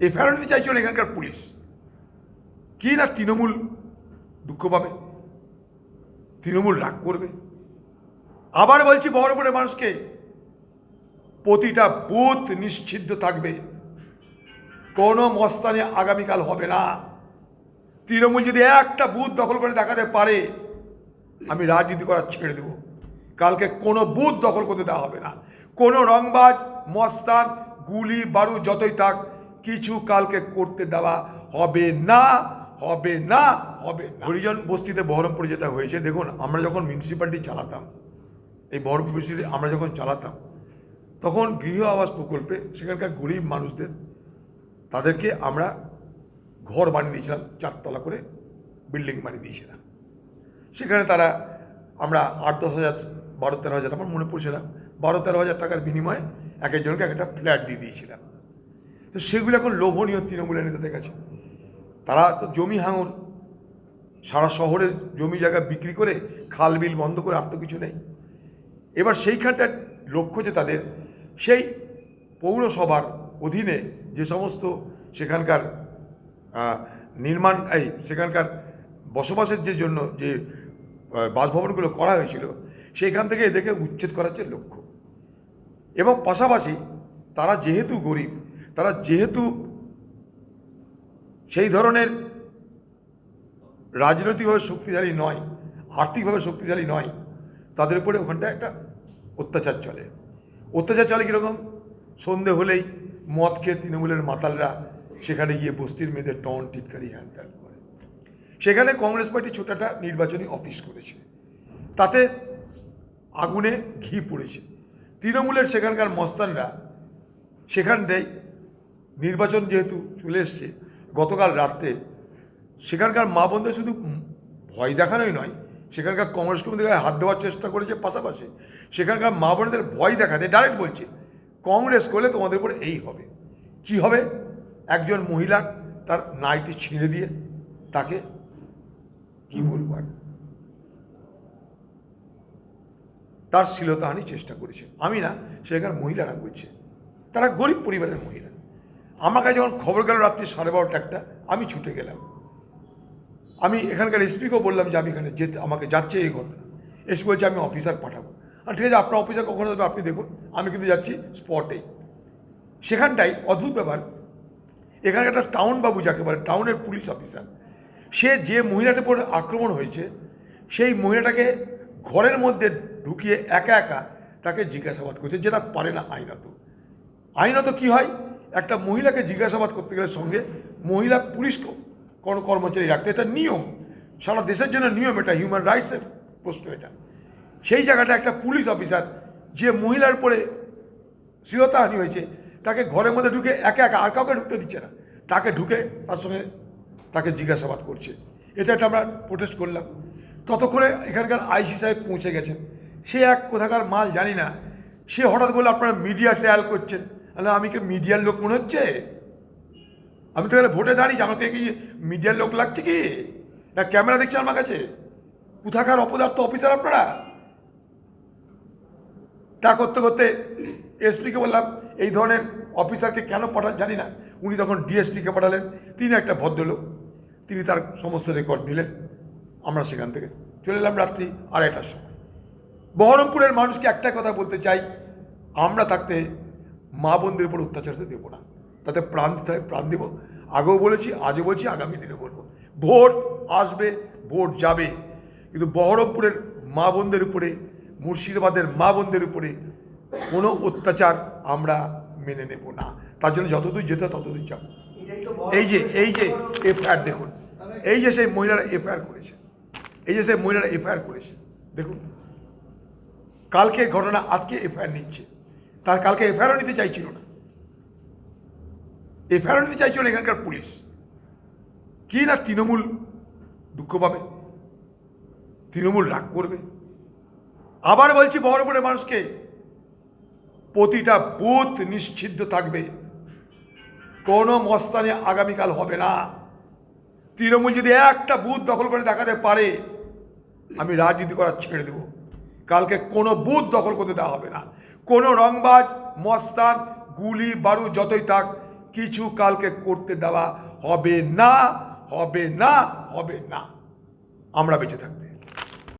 FIR নিতে চাইছিল এখানকার পুলিশ। কি না তৃণমূল দুঃখ পাবে? তৃণমূল রাগ করবে? আবার বলছি, বহরমপুরের মানুষকে প্রতিটা বুথ নিশ্চিদ্ধ থাকবে। কোনো মস্তানে আগামীকাল হবে না। তৃণমূল যদি একটা বুথ দখল করে দেখাতে পারে, আমি রাজনীতি করা ছেড়ে দেব। কালকে কোনো বুথ দখল করতে দেওয়া হবে না। কোনো রংবাজ, মস্তান, গুলি, বারু যতই থাক কিছু কালকে করতে দেওয়া হবে না হবে না, হবে হরিজন বস্তিতে বহরমপুরে যেটা হয়েছে, দেখুন, আমরা যখন মিউনিসিপ্যালিটি চালাতাম, এই বহরমপুর মিউনিসিপ্যালিটি আমরা যখন চালাতাম, তখন গৃহ আবাস প্রকল্পে সেখানকার গরিব মানুষদের, তাদেরকে আমরা ঘর বানিয়ে দিয়েছিলাম, চারতলা করে বিল্ডিং বানিয়ে দিয়েছিলাম। সেখানে তারা আমরা আট, দশ হাজার, বারো, তেরো হাজার, আমার মনে পড়ছে না, বারো, তেরো হাজার টাকার বিনিময়ে এক একজনকে একটা ফ্ল্যাট দিয়ে দিয়েছিলাম। তো সেগুলো এখন লোভনীয় তৃণমূলের নেতাদের কাছে। তারা তো জমি হাঙর সারা শহরের জমি জায়গা বিক্রি করে খাল বিল বন্ধ করে আর তো কিছু নেই। এবার সেইখানটার লক্ষ্য যে তাদের, সেই পৌরসভার অধীনে যে সমস্ত সেখানকার নির্মাণ, এই সেখানকার বসবাসের যে জন্য যে বাসভবনগুলো করা হয়েছিল, সেইখান থেকে এদেরকে উচ্ছেদ করার লক্ষ্য। এবং পাশাপাশি তারা যেহেতু গরিব তারা যেহেতু সেই ধরনের রাজনৈতিকভাবে শক্তিশালী নয়, আর্থিকভাবে শক্তিশালী নয়, তাদের উপরে ওখানটা একটা অত্যাচার চলে। অত্যাচার চলে কীরকম? সন্ধে হলেই মদ খেয়ে তৃণমূলের মাতালরা সেখানে গিয়ে বস্তির মেয়েদের টন টিটকারি হ্যান ত্যান করে। সেখানে কংগ্রেস পার্টি ছোটাটা নির্বাচনী অফিস করেছে। তাতে আগুনে ঘি পড়েছে। তৃণমূলের সেখানকার মস্তানরা সেখানটাই নির্বাচন যেহেতু চলে এসছে, গতকাল রাত্রে, সেখানকার মা বোনদের শুধু ভয় দেখানোই নয়, সেখানকার কংগ্রেস কর্মীদের হাত দেওয়ার চেষ্টা করেছে পাশাপাশি, সেখানকার মা বোনদের ভয় দেখাতে ডাইরেক্ট বলছে, কংগ্রেস করলে তোমাদের উপরে এই হবে। কি হবে? একজন মহিলা তার নাইটি ছিঁড়ে দিয়ে তাকে কি বলব আর? তার শ্লীলতাহানির চেষ্টা করেছে। আমি না, সেখানকার মহিলারা বলছে, তারা গরিব পরিবারের মহিলা। আমার কাছে যখন খবর গেল রাত্রি সাড়ে বারোটা একটা, আমি ছুটে গেলাম। আমি এখানকার এসপিকেও বললাম যে আমি এখানে যেতে আমাকে যাচ্ছে এই ঘটনা। এসপি বলছে, আমি অফিসার পাঠাবো। আর ঠিক আছে, আপনার অফিসার কখনো যাবে আপনি দেখুন। আমি কিন্তু যাচ্ছি স্পটেই সেখানটাই অদ্ভুত ব্যাপার এখানে একটা টাউন বাবু যাকে বলে টাউনের পুলিশ অফিসার সে যে মহিলাটার উপর আক্রমণ হয়েছে, সেই মহিলাটাকে ঘরের মধ্যে ঢুকিয়ে একা একা তাকে জিজ্ঞাসাবাদ করছে, যেটা পারে না আইনত। আইনত কি হয়? একটা মহিলাকে জিজ্ঞাসাবাদ করতে গেলে সঙ্গে মহিলা পুলিশ কোনো কর্মচারী রাখতে। এটা নিয়ম। সারা দেশের জন্য নিয়ম এটা হিউম্যান রাইটসের প্রশ্ন এটা। সেই জায়গাটা একটা পুলিশ অফিসার যে মহিলার উপরে শ্লীলতাহানি হয়েছে, তাকে ঘরের মধ্যে ঢুকে একা একা আর কাউকে ঢুকতে দিচ্ছে না। তাকে ঢুকে তার সঙ্গে তাকে জিজ্ঞাসাবাদ করছে। এটা একটা আমরা প্রোটেস্ট করলাম। ততক্ষণে এখানকার আইসি সাহেব পৌঁছে গেছেন। সে এক কোথাকার মাল জানি না। সে হঠাৎ বলে আপনারা মিডিয়া ট্রায়াল করছেন। আলে আমি কি মিডিয়ার লোক মনে হচ্ছে? আমি তো এখানে ভোটে দাঁড়িয়েছি, আমাকে কি মিডিয়ার লোক লাগছে কি? না ক্যামেরা দেখছেন আমার কাছে? কোথাকার অপদার্থ অফিসার আপনারা? তা করতে করতে এসপিকে বললাম, এই ধরনের অফিসারকে কেন পাঠান জানি না। উনি তখন ডিএসপিকে পাঠালেন। তিনি একটা ভদ্রলোক। তিনি তার সমস্ত রেকর্ড নিলেন। আমরা সেখান থেকে চলে এলাম রাত্রি আড়াইটার সময়। বহরমপুরের মানুষকে একটা কথা বলতে চাই। আমরা থাকতে মা বোনদের উপর অত্যাচার হতে দেবো না। তাতে প্রাণ দিতে হয়, প্রাণ দেবো। আগেও বলেছি, আজও বলছি, আগামী দিনে বলব। ভোট আসবে, ভোট যাবে। কিন্তু বহরমপুরের মা বোনদের উপরে, মুর্শিদাবাদের মা বোনদের উপরে কোনো অত্যাচার আমরা মেনে নেব না। তার জন্য যতদূর যেতে হয় ততদূর যাব। এই যে এই যে এফআইআর দেখুন, এই যে সেই মহিলারা এফআইআর করেছে, এই যে সেই মহিলারা এফআইআর করেছে, দেখুন, কালকে ঘটনা, আজকে এফআইআর নিচ্ছে। তার কালকে এফআইআরও নিতে চাইছিল না। এফআইআরও নিতে চাইছিল না এখানকার পুলিশ। কি না তৃণমূল দুঃখ পাবে? তৃণমূল রাগ করবে? আবার বলছি, বহরমপুরের মানুষকে প্রতিটা বুথ নিশ্চিদ্ধ থাকবে। কোনো মস্তানে আগামীকাল হবে না। তৃণমূল যদি একটা বুথ দখল করে দেখাতে পারে, আমি রাজনীতি করা ছেড়ে দেব। কালকে কোনো বুথ দখল করতে দেওয়া হবে না। কোনো রংবাজ, মস্তান, গুলি, বারু যতই থাক, কিছু কালকে করতে দেওয়া হবে না হবে না হবে না। আমরা বেঁচে থাকতে।